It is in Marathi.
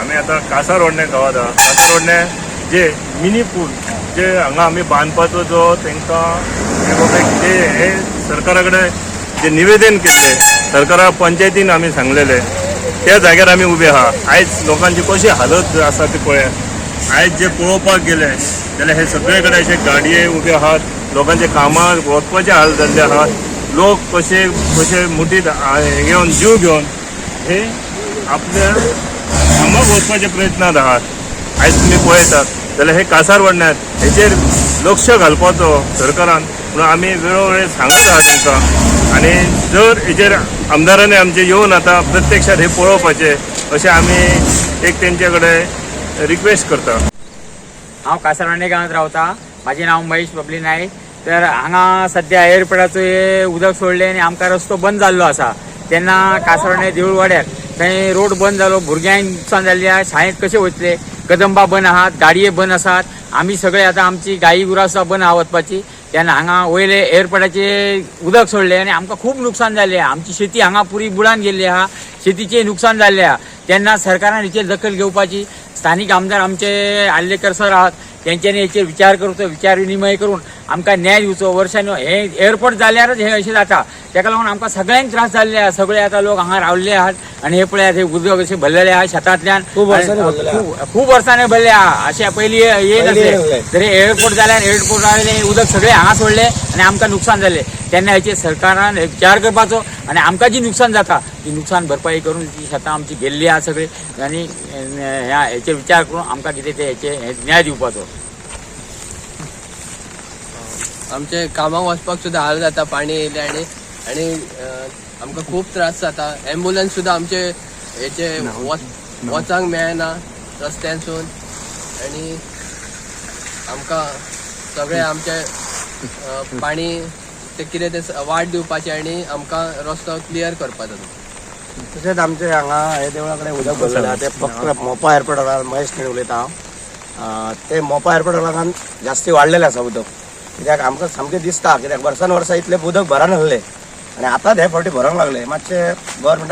आमी आतां कासार रोडने गावात. आहा कासार रोडने जे मिनी पूल जे हांगा आमी बांदपाचो जो तांकां जे कितें हे सरकारा कडेन जे निवेदन केले सरकारा पंचायतीन आमी सांगलेले त्या जाग्यार आमी उबे आहात. आयज लोकांची कशी हालत आसा ती पळयात आयज जे पळोवपाक गेले जाल्यार हे सगळे कडेन अशे गाडये उबे आहात. लोकांचे कामां वचपाचे हाल जाल्ले आहात. लोक कशे कशे मुठीत घेवन जीव घेवन हे आपल्या कामाक प्रयत्नात आहात. आयज तुमी पळयतात जाल्यार हे कासार वाडण्यात. हेचेर लक्ष घालपाचो सरकारान. म्हणून आमी वेळोवेळी सांगत आहात तुमकां आनी जर हेचेर आमदारांनी आमचे येवन आतां प्रत्यक्षात हे पळोवपाचे अशें आमी एक तेंचे कडेन रिक्वेस्ट करता हांव कासारवाडे गांवांत रावता म्हाजें नांव महेश बबली नायक तर हांगा सध्या एअरपोर्टाचो हे उदक सोडलें आनी आमकां रस्तो बंद जाल्लो आसा तेन्ना कासारवाडे देऊळ वाड्यार थंय रोड बंद जालो भुरग्यांक नुकसान जाल्लें आहा शाळेंत कशें वयतले कदंबा बंद आहात गाडये बंद आसात आमी सगळे आतां आमची गायी गुरां सुद्दां बंद आहा वचपाची तेन्ना हांगा वयले एअरपोर्टाचे उदक सोडलें आनी आमकां खूब नुकसान जाल्लें आमची शेती हांगा पुरी बुडान गेल्ली आहा. शेतीचें नुकसान जाल्लें आहा. तेन्ना सरकारान हेचेर दखल घेवपाची. स्थानीक आमदार आमचे आल्लेकर सर आहात. तेंच्यांनी हेचेर विचार करचो विचार विनिमय करून आमकां न्याय दिवचो. वर्सांनी हे एअरपोर्ट जाल्यारच हे अशें जाता. तेका लागून आमकां सगळ्यांक त्रास जाल्ले आहा. सगळे आतां लोक हांगा रावल्ले आहात. आनी हे पळयात हे उदक अशें भरलेले आहा शेतांतल्यान. खूब वर्सांनी भरले आहा. अशें पयलीं ये पयलीं नासलें येयनासलें. तरी एअरपोर्ट जाल्यार एअरपोर्ट जालें उदक सगळें हांगा सोडलें आनी आमकां नुकसाण जालें तेन्ना हेचेर सरकारान विचार करपाचो. आनी आमकां जी नुकसाण जाता ती नुकसाण भरपाई करून ती शेतां आमची गेल्ली आहा सगळी. आनी ह्या हेचेर विचार करून आमकां कितें ते हेचे हे न्याय दिवपाचो. आमचे कामाक वचपाक सुद्दां हाल जाता पाणी येयले आनी आनी आमकां खूब त्रास जाता. एम्बुलन्स सुद्दां आमचे हेचे वच- वचांक मेळना रस्त्यांसून. आनी आमकां सगळे आमचे पाणी ते कितें ते वाट दिवपाचे आनी आमकां रस्तो क्लियर करपाचो तशेंच आमचे हांगा हे देवळा कडेन उदक भरलेलें ते फक्त मोपा एअरपोर्टार महेश खेळ उलयता. हांव ते मोपा एअरपोर्टा लागून जास्ती वाडलेलें आसा उदक. कित्याक आमकां सामकें दिसता कित्याक वर्सान वर्सा इतलें उदक भरान आसलें. आनी आतांच हे फावटी भरोंक लागले. मातशें गव्हर्मेंटान